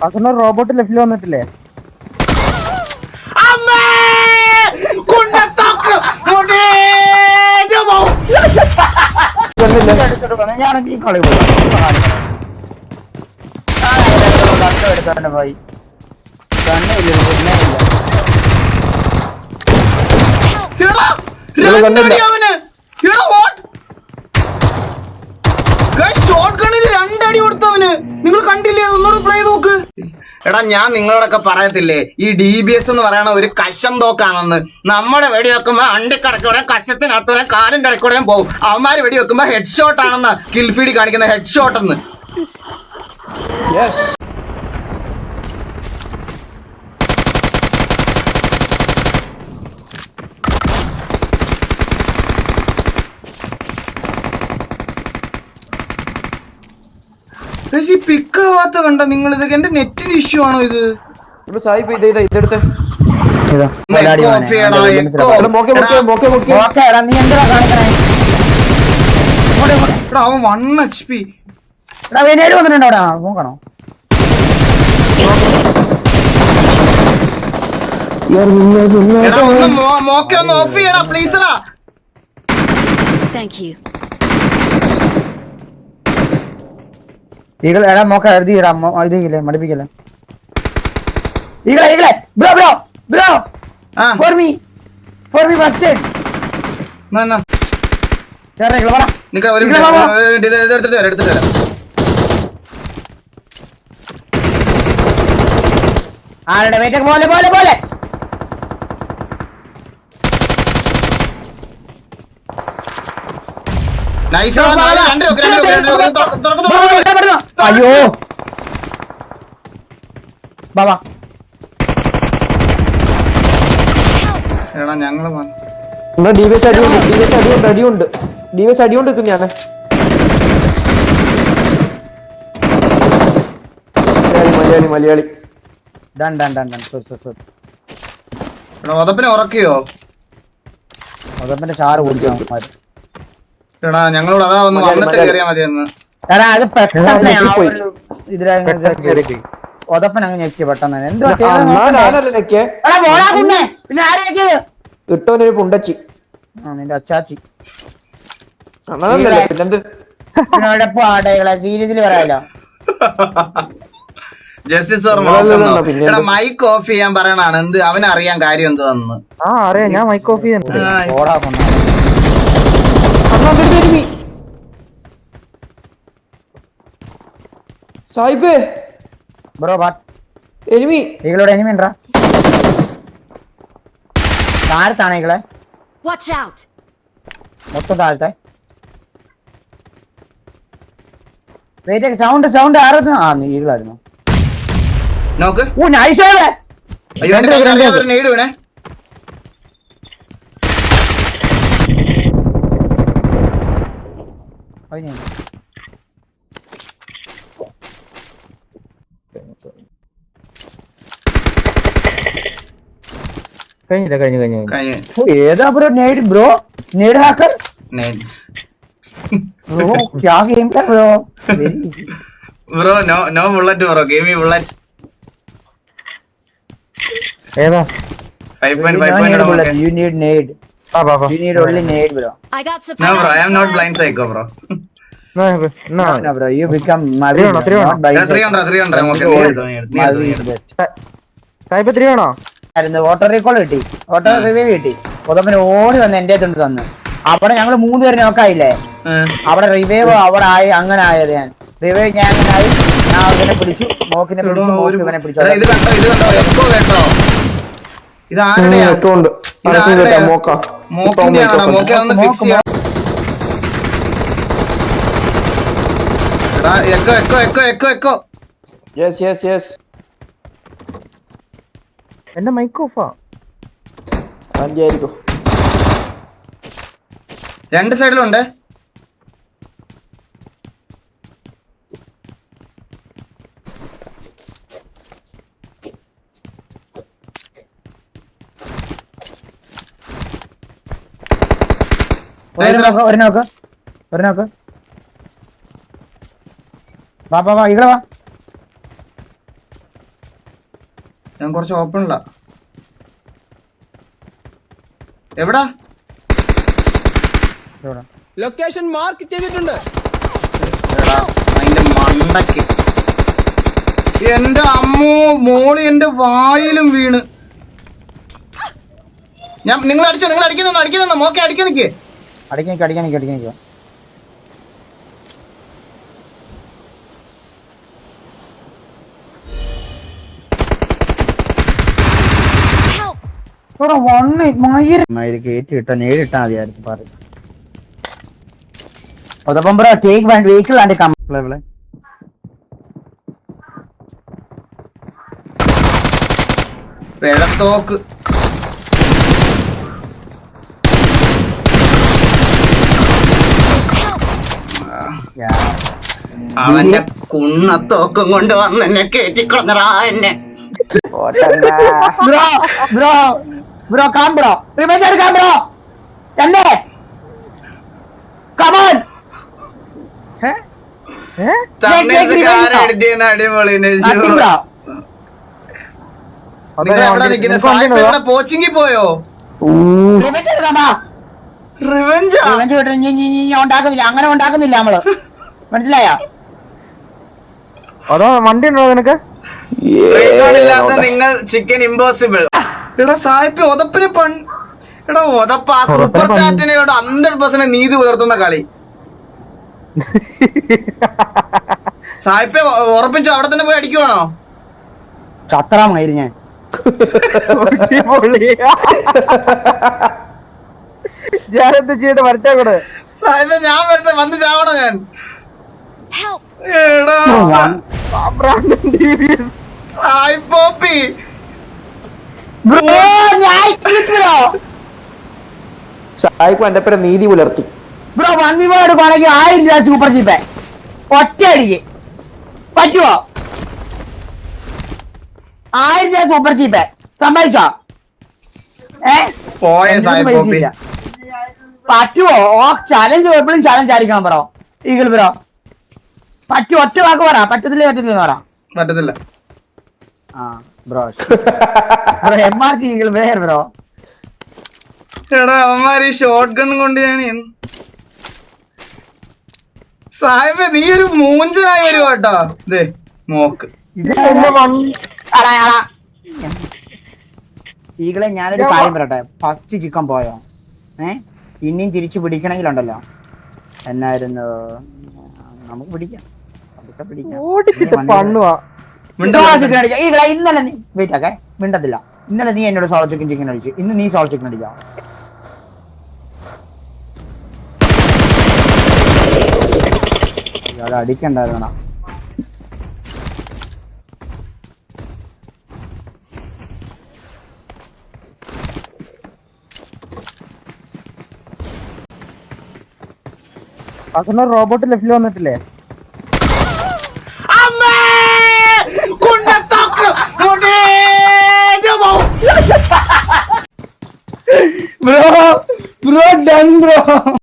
അസന robot ലെഫ്റ്റിൽ വന്നിട്ടില്ലേ? അമ്മേ! കുണ്ടത്തോക്ക്. എടുത്തിട്ട് വന്ന് ഞാനെങ്കിൽ ഈ കളി പോയി എടുത്തോണ്ട് പോയി കണ്ണില്ല പിന്നെ ഇല്ല രണ്ടടി കൊടുത്തവന്. നിങ്ങൾ കണ്ടില്ലേ? ഒന്നുകൂടെ പ്ലേ നോക്ക്. എടാ ഞാൻ നിങ്ങളോടൊക്കെ പറയത്തില്ലേ? ഈ ഡി ബി എസ് എന്ന് പറയണ ഒരു കശം തോക്കാണെന്ന്. നമ്മുടെ വെടി വെക്കുമ്പോ അണ്ടിക്കടക്കൂടെ കശത്തിനകത്തൂടെ കാലിന്റെ ഇടയ്ക്കൂടെയും പോകും അവന്മാര് വെടി വെക്കുമ്പോ ഹെഡ് ഷോട്ട് ആണെന്ന് കിൽഫീഡ് കാണിക്കുന്ന ഹെഡ് ഷോട്ട് എന്ന് ഈ പിക്ക് ആവാത്ത കണ്ട നിങ്ങൾ ഇത് എന്റെ നെറ്റിന് ഇഷ്യൂ ആണോ ഇത്? ഇതെടുത്ത്. അവൻ വൺ എച്ച് പി എടാ വേനേര് വന്നിട്ടുണ്ടോ നോക്കണോ? എടാ ഒന്ന് മോക്കെ ഒന്ന് ഓഫ് ചെയ്യടാ പ്ലീസ് താങ്ക് Thank ഈകൾ എടാ മോക്ക എഴുതി ഇടാ. ഇതില്ലേ മടിപ്പിക്കല്ല? ഈകളെ ഈകളെ ബ്രോ ബ്രോ ബ്രോ ആ. For me for me first എന്നാ, എന്നാ. വാ നിക്ക ഒരു മിനിറ്റ്. എടുത്തിട്ട് വരാം എടുത്തിട്ട് വരാം ആരുടെ വെയിറ്റ് പോലെ പോലെ പോലെ? നൈസ് രണ്ട് രണ്ട് രണ്ട് നോക്ക് ഇവിടെ. അയ്യോ ബാബാ എടാ ഞങ്ങൾ വന്നു. എന്നാ ഡി വി എസ് അടിയുണ്ട് ഡി വി എസ് അടിയുണ്ട് അടിയുണ്ട് ഡി വി എസ് അടിയുണ്ട് നിൽക്കും ഞാൻ Malayali Malayali done done done done. So so so എടാ ഉതപ്പിനെ ഉറക്കിയോ? അതപ്പന്റെ ചാറ് കുടിക്കണം എടാ ഞങ്ങളോട് അതാ ഒന്ന് വന്നിട്ട് കേറിയാ കയറിയാ മതിയെന്ന്. എടാ അത് പെട്ടെന്ന് ആ. ഒരു ഇതിലായിരുന്നു ഒതപ്പൻ അങ്ങ് ഞെക്കി പെട്ടെന്ന് കുഞ്ഞെ. പിന്നെ ആരെ ഞെക്കിയത്? ഇട്ടവനൊരു പുണ്ടച്ചി. ആ, നിന്റെ അച്ചാച്ചി. പിന്നെന്ത്? പാടകളെ സീരിയസിൽ പറയാലോ. ജസ്റ്റിസ് എടാ മൈക്ക് ഓഫ് ചെയ്യാൻ പറയണാണ് എന്ത്? അവനറിയാൻ കാര്യം എന്തോന്ന് ആ അറിയാം. ഞാൻ മൈക്ക് ഓഫ് ചെയ്യുന്നുണ്ട് സായിപ്പേ ബ്രോ ബാ. എനിമി. ഇകളോട് എനിമി ഉണ്ടാ താഴത്താണ് ഇകളെ വാച്ച് ഔട്ട് മൊത്തം താഴത്തെ. വെയിറ്റ് സൗണ്ട് സൗണ്ട് ആരത്? ആ നീ ഈകളായിരുന്നു. നോക്ക്. ഓ നൈസ് അയ്യോ ഒരു നെയ്ഡ് വീണേ. കഴിഞ്ഞു കഴിഞ്ഞില്ല കഴിഞ്ഞു കഴിഞ്ഞു ഏതാ bro nade bro? Nade hacker? Bro ക്യാ game high bro? Bro no no bullet bro game me bullet. ഏതാ? 5.5.0 ബുള്ളറ്റ് യു നീഡ് നേഡ് ആ ബാ you need only nade bro. I got surprise no bro I am not blind psycho bro. No, no, no, bro. You become my best. 300, 300. 300, 300. Okay, 300. Saib ആയിരുന്നു. Auto recall കിട്ടി. Auto revive കിട്ടി. കൊതപ്പന് ഓടി വന്ന് എന്റെ അടുത്ത് തന്നു. അവിടെ ഞങ്ങൾ മൂന്ന് പേര് നോക്കായില്ലേ അവിടെ റിവൈവ് അവിടെ ആയി അങ്ങനെ ആയത് ഞാൻ. റിവൈവ് ഞാൻ ആയി. ഞാൻ അവനെ പിടിച്ചു. നോക്കിനെ പിടിച്ചു ഇവനെ പിടിച്ചു. ഇത് കണ്ടോ ഇത് കണ്ടോ? എക്കോ കേട്ടോ ഇത് ആരുടെയാ ആരുടെയാ? മോക്ക. ഫിക്സ് ചെയ്യാം. Echo echo echo echo echo. Yes yes yes എന്റെ മൈക്ക് ഓഫാ അഞ്ചായിരിക്കും. രണ്ട് സൈഡിലുണ്ട്. ഒരു നോക്ക് ഒരു നോക്ക് ഒരു നോക്ക് വാ വാ വാ ഇവിടെ വാ. ഞാൻ കുറച്ച് ഓപ്പണില്ല എവിടാ. ലൊക്കേഷൻ മാർക്ക് ചെയ്തിട്ടുണ്ട്. അതിന്റെ മണ്ടക്ക്. എന്റെ അമ്മോ മോൾ എന്റെ വായിലും വീണ്. ഞാൻ നിങ്ങൾ അടിച്ചോ നിങ്ങൾ അടിക്കുന്നുണ്ടോ? അടിക്കുന്നുണ്ടോ മോക്കെ അടിക്കാൻ നിക്ക്. അടിക്കാൻ അടിക്കാൻ അടിക്കാൻ അതപ്പം ബ്രോ ടേക്ക് വേണ്ട വെഹിക്കിൾ ആൻഡ് കം വെള്ളത്തോക്ക്. അവന്റെ കുണ്ണത്തോക്കും കൊണ്ട് വന്ന് എന്നെ എന്നെ. Bro bro bro calm bro. Revenge എടുക്കാം ബ്രോ. എന്നെ. കമോൺ പോച്ചിങ്ങി പോയോ? ഉണ്ടാക്കുന്നില്ല. അങ്ങനെ ഉണ്ടാക്കുന്നില്ല നമ്മൾ. മനസ്സിലായോ? അതോ വണ്ടി ഉണ്ടോ നിനക്ക്? നിങ്ങൾ ചിക്കൻ ഇമ്പോസിബിൾ എടാ സായിപ്പ് ഒതപ്പിന് പൺ എടാ ഒതപ്പ ആ സൂപ്പർ ചാറ്റിനോട് ഹൺഡ്രഡ് പെർസെന്റ് നീതി പുലർത്തുന്ന കളി. സായിപ്പെ ഉറപ്പിച്ചോ? അവിടെ തന്നെ പോയി അടിക്കുവാണോ? ചത്രാമായിരു ഞാൻ. ഞാൻ എന്ത് ചെയ്യട്ടെ? വരട്ടെ കൂടെ സായിപ്പെ ഞാൻ വരട്ടെ. വന്ന് ചാവണം ഞാൻ? സായിപ്പോപ്പി ബ്രോ ഞാൻ ബ്രോ എന്റെ പേര് നീതി പുലർത്തി. ബ്രോ വൺ എടുക്കുവാണെങ്കിൽ ആയിരം രൂപ സൂപ്പർ ജീപ്പ് ഒറ്റ അടിക്ക്. പറ്റുമോ ആയിരം രൂപ സൂപ്പർ ജീപ്പ് സമ്മതിച്ചോ? ഏ? പോയ. പറ്റുമോ ഓ ചലഞ്ച് എപ്പോഴും ചലഞ്ച് ആയിരിക്കണം ബ്രോ. Eagle bro. പറ്റുമോ ഒറ്റ വാക്ക് പറ. പറ്റത്തില്ല പറ്റത്തില്ല പറ. പറ്റത്തില്ല. ആ. Bro bro M R C where bro എടാ അവന്മാർ ഈ ഷോർട്ട് ഗൺ കൊണ്ട് ഞാൻ സാഹിബ് നീ ഒരു മൂഞ്ചനായി വരുവ കേട്ടോ. അടാ, അടാ. ഈകളെ ഞാനൊരു കാര്യം പറയട്ടെ. ഫസ്റ്റ് ചിക്കൻ പോയോ? ഏ? ഇനിയും തിരിച്ചു പിടിക്കണമെങ്കിലുണ്ടല്ലോ. എന്നായിരുന്നു? നമുക്ക് പിടിക്കാം. പിടിക്കാം. അടിക്കാം ഈകളെ ഇന്നലെ നീ വെയിറ്റ് ആക്കേ മിണ്ടത്തില്ല. ഇന്നലെ നീ എന്നോട് സോളോ ചിക്കൻ ചിക്കൻ അടിച്ചു. ഇന്ന് നീ സോളോ ചിക്കൻ അടിക്കാം ഇയാളെ അടിക്കണ്ടായിരുന്ന റോബോട്ട് ലെഫ്റ്റിൽ വന്നിട്ടില്ലേ അമ്മേ! കുണ്ടത്തോക്ക് മുട്ടേറ്റ് പോവും. Bro bro done bro